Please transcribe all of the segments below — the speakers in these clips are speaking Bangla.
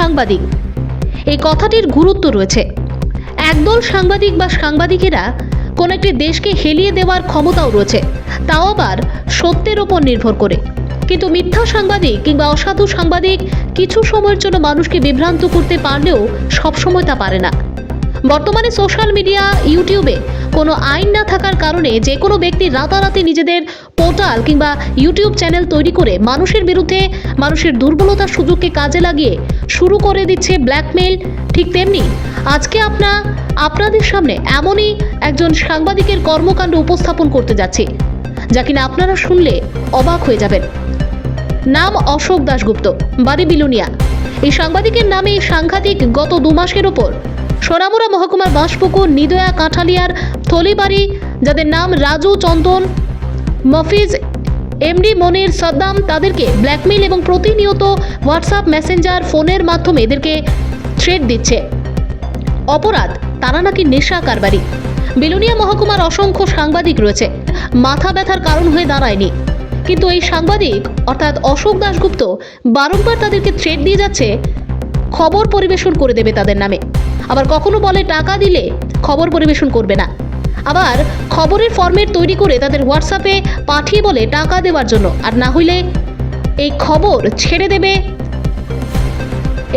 সাংবাদিক। এই কথাটির গুরুত্ব রয়েছে। একদল সাংবাদিক বা সাংবাদিকেরা কোন একটি দেশকে হেলিয়ে দেওয়ার ক্ষমতাও রয়েছে, তাও আবার সত্যের ওপর নির্ভর করে। কিন্তু মিথ্যা সাংবাদিক কিংবা অসাধু সাংবাদিক কিছু সময়ের জন্য মানুষকে বিভ্রান্ত করতে পারলেও সবসময় তা পারে না। বর্তমানে সোশ্যাল মিডিয়া, ইউটিউবে কোনো আইন না থাকার কারণে যে কোনো ব্যক্তি রাতারাতি নিজেদের পোর্টাল কিংবা ইউটিউব চ্যানেল তৈরি করে মানুষের বিরুদ্ধে মানুষের দুর্বলতার সুযোগকে কাজে লাগিয়ে শুরু করে দিচ্ছে ব্ল্যাকমেল ঠিক তেমনি আজকে আপনা, আপনাদের সামনে এমনই একজন সাংবাদিকের কর্মকাণ্ড উপস্থাপন করতে যাচ্ছি, যা কিনা আপনারা শুনলে অবাক হয়ে যাবেন। নাম অশোক দাশগুপ্ত, বাড়ি বিলুনিয়া। এই সাংবাদিকের নামে সাংঘাতিক গত দু মাসের ওপর সোনামুড়া মহকুমার বাঁশপুকুর, নিদয়া কাঁঠালিয়ার থলিবাড়ি, যাদের নাম রাজু চন্দন, মফিজ, এমডি মনির সাদ্দাম, তাদেরকে ব্ল্যাকমেল এবং প্রতিনিয়ত হোয়াটসঅ্যাপ মেসেঞ্জার ফোনের মাধ্যমে এদেরকে থ্রেট দিচ্ছে। অপরাধ, তারা নাকি নেশা কারবারি। বিলুনিয়া মহকুমার অসংখ্য সাংবাদিক রয়েছে। মাথা ব্যথার কারণ হয়ে দাঁড়ায়নি। কিন্তু এই সাংবাদিক, অর্থাৎ অশোক দাশগুপ্ত, বারংবার তাদেরকে থ্রেট দিয়ে যাচ্ছে, খবর পরিবেশন করে দেবে তাদের নামে। আবার কখনো বলে টাকা দিলে খবর পরিবেশন করবে না। আবার খবরের ফরম্যাট তৈরি করে তাদের হোয়াটসঅ্যাপে পাঠিয়ে বলে টাকা দেওয়ার জন্য, আর না হইলে এই খবর ছেড়ে দেবে।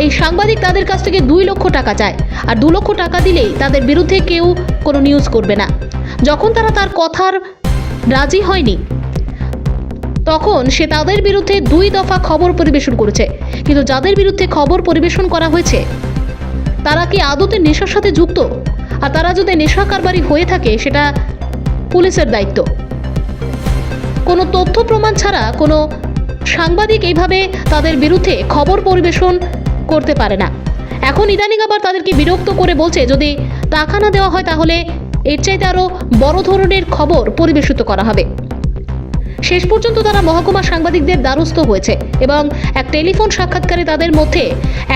এই সাংবাদিক তাদের কাছ থেকে দুই লক্ষ টাকা চায়, আর দু লক্ষ টাকা দিলেই তাদের বিরুদ্ধে কেউ কোনো নিউজ করবে না। যখন তারা তার কথার রাজি হয়নি, তখন সে তাদের বিরুদ্ধে দুই দফা খবর পরিবেশন করেছে। কিন্তু যাদের বিরুদ্ধে খবর পরিবেশন করা হয়েছে তারা কি আদতে নেশার সাথে যুক্ত? আর তারা যদি নেশা কারবারি হয়ে থাকে, সেটা পুলিশের দায়িত্ব। কোনো তথ্য প্রমাণ ছাড়া কোনো সাংবাদিক এইভাবে তাদের বিরুদ্ধে খবর পরিবেশন করতে পারে না। এখন ইদানিং আবার তাদেরকে বিরক্ত করে বলছে, যদি টাকা না দেওয়া হয় তাহলে এর চাইতে আরও বড় ধরনের খবর পরিবেশিত করা হবে। শেষ পর্যন্ত তারা মহকুমা সাংবাদিকদের দ্বারস্থ হয়েছে এবং এক টেলিফোন সাক্ষাৎকারে তাদের মধ্যে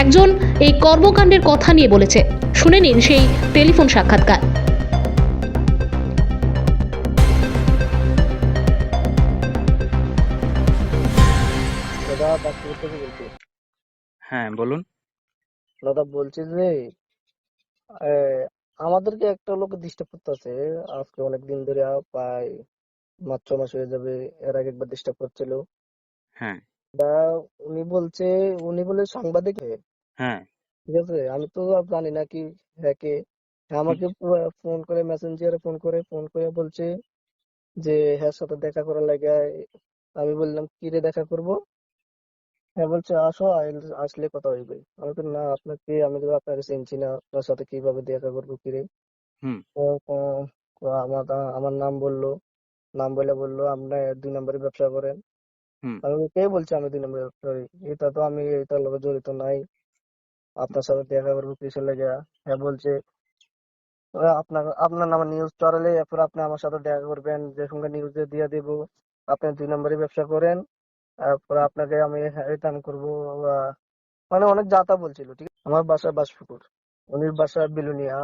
একজন এই কর্মকাণ্ডের কথা নিয়ে বলেছে। শুনে নিন সেই টেলিফোন সাক্ষাৎকার। হ্যাঁ বলুন। দাদা বলছি যে আমাদেরকে একটা লোক ডিস্টার্ব করতেছে। আজকে অনেক দিন ধরে প্রায় ছ মাস হয়ে যাবে এর আগে একবার ডিস্টার্ব করছিল। হ্যাঁ। উনি বলছে উনি বলে সাংবাদিক হয়ে, ঠিক আছে আমি তো আর জানি না কি হ্যাঁ কে। হ্যাঁ, আমাকে ফোন করে মেসেঞ্জারে ফোন করে ফোন করে বলছে যে হ্যাঁ সাথে দেখা করার লাগে। আমি বললাম কি রে দেখা করব? হ্যাঁ বলছে আসো আসলে কথা হইবে। আমি তো না আপনাকে আমি তো আপনাকে চিনছি না। আপনার সাথে কীভাবে দেখা করব কি রে? আমার নাম বলল। নাম বলে বলল আপনার দুই নম্বরে ব্যবসা করেন। আমি বলি, কে বলছে আমি দুই নম্বরে ব্যবসা করি? এটা তো আমি এটার লগে জড়িত নাই। আপনার সাথে দেখা করব কিসের লেগে? হ্যাঁ বলছে আপনার আপনার নামে নিউজ চড়ালে এরপর আপনি আমার সাথে দেখা করবেন যেরকম নিউজে দিয়ে দেবো। আপনি দুই নম্বরে ব্যবসা করেন তারপর আপনাকে আমি রিটার্ন করব। আহ, মানে অনেক যাতা বলছিল ঠিক আছে? আমার বাসা বাসপুকুর। উনির বাসা বিলুনিয়া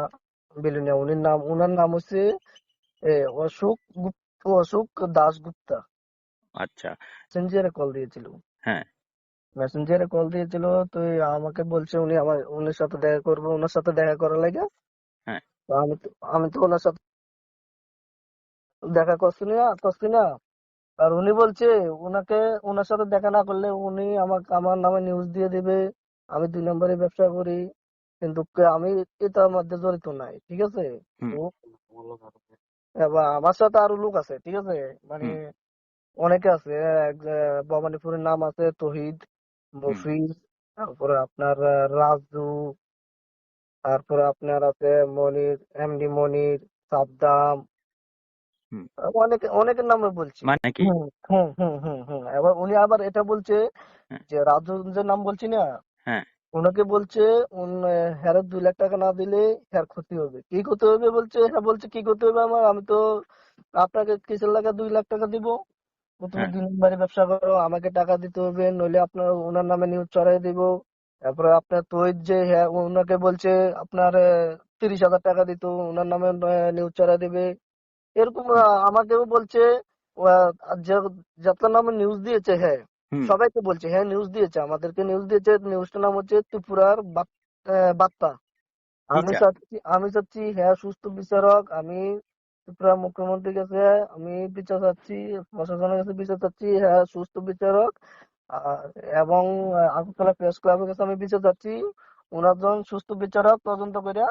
বিলুনিয়া। উনির নাম উনার নাম হচ্ছে এ, অশোক গুপ্ত অশোক দাশগুপ্তা। আচ্ছা। মেসেঞ্জারে কল দিয়েছিল। হ্যাঁ। মেসেঞ্জারে কল দিয়েছিল তো আমাকে বলছে উনি আমার উনির সাথে দেখা করব ওনার সাথে দেখা করার লাগে। হ্যাঁ। তো আমি তো আমি তো ওনার সাথে দেখা করছি না করছি না। আর উনি বলছে উনাকে ওনার সাথে দেখা না করলে উনি আমাকে আমার নামে নিউজ দিয়ে দিবে। আমি দুই নম্বরে ব্যবসা করি কিন্তু আমি এটার মধ্যে জড়িত নাই ঠিক আছে? আমার সাথে আরও লোক আছে ঠিক আছে? মানে অনেকে আছে ভবানীপুরের নাম আছে তহিদ মফিজ তারপরে আপনার রাজু তারপরে আপনার আছে মনির এমডি মনির সাদ্দাম হুম। অনেক অনেকের নামে বলছি। মানে কি? হুম হুম হুম হুম হুম। এবার উনি আবার এটা বলছে হ্যাঁ। যে রাজু যে নাম বলছি না? হ্যাঁ। ওনাকে বলছে উন হ্যার দুই লাখ টাকা না দিলে হ্যার ক্ষতি হবে। কি করতে হবে? বলছে হ্যাঁ বলছে কি করতে হবে আমার? আমি তো আপনাকে কিসের লাগা দুই লাখ টাকা দিব। তুমি হ্যাঁ। দুই নম্বরে ব্যবসা করো আমাকে টাকা দিতে হবে নইলে আপনার ওনার নামে নিউজ চড়াই দিব। তারপরে আপনার তৈর যে হ্যাঁ ওনাকে বলছে আপনার তিরিশ হাজার টাকা দিত ওনার নামে নিউজ চড়াই দিবে। এরকম আমাকেও বলছে আহ, যে যাত্রার নামে নিউজ দিয়েছে হ্যাঁ সবাইকে বলছে হ্যাঁ নিউজ দিয়েছে আমাদেরকে নিউজ দিয়েছে নিউজটার নাম হচ্ছে ত্রিপুরার বার্তা। আমি আচ্ছা। চাচ্ছি আমি চাচ্ছি হ্যাঁ সুস্থ বিচারক আমি ত্রিপুরা মুখ্যমন্ত্রীর কাছে আমি বিচার চাচ্ছি প্রশাসনের কাছে বিচার চাচ্ছি হ্যাঁ সুস্থ বিচারক আর এবং আগরতলা প্রেস ক্লাবের কাছে আমি বিচার চাচ্ছি ওনার জন সুস্থ বিচারক তদন্ত করে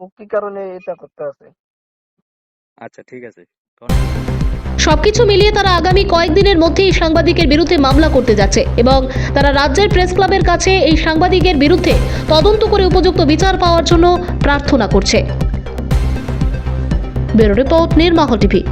ও কি কারণে এটা করতে আছে। আচ্ছা ঠিক আছে। সবকিছু মিলিয়ে তারা আগামী কয়েকদিনের মধ্যেই সাংবাদিকের বিরুদ্ধে মামলা করতে যাচ্ছে এবং তারা রাজ্যের প্রেস ক্লাবের কাছে এই সাংবাদিকের বিরুদ্ধে তদন্ত করে উপযুক্ত বিচার পাওয়ার জন্য প্রার্থনা করছে। Bureau report Nirmahal TV.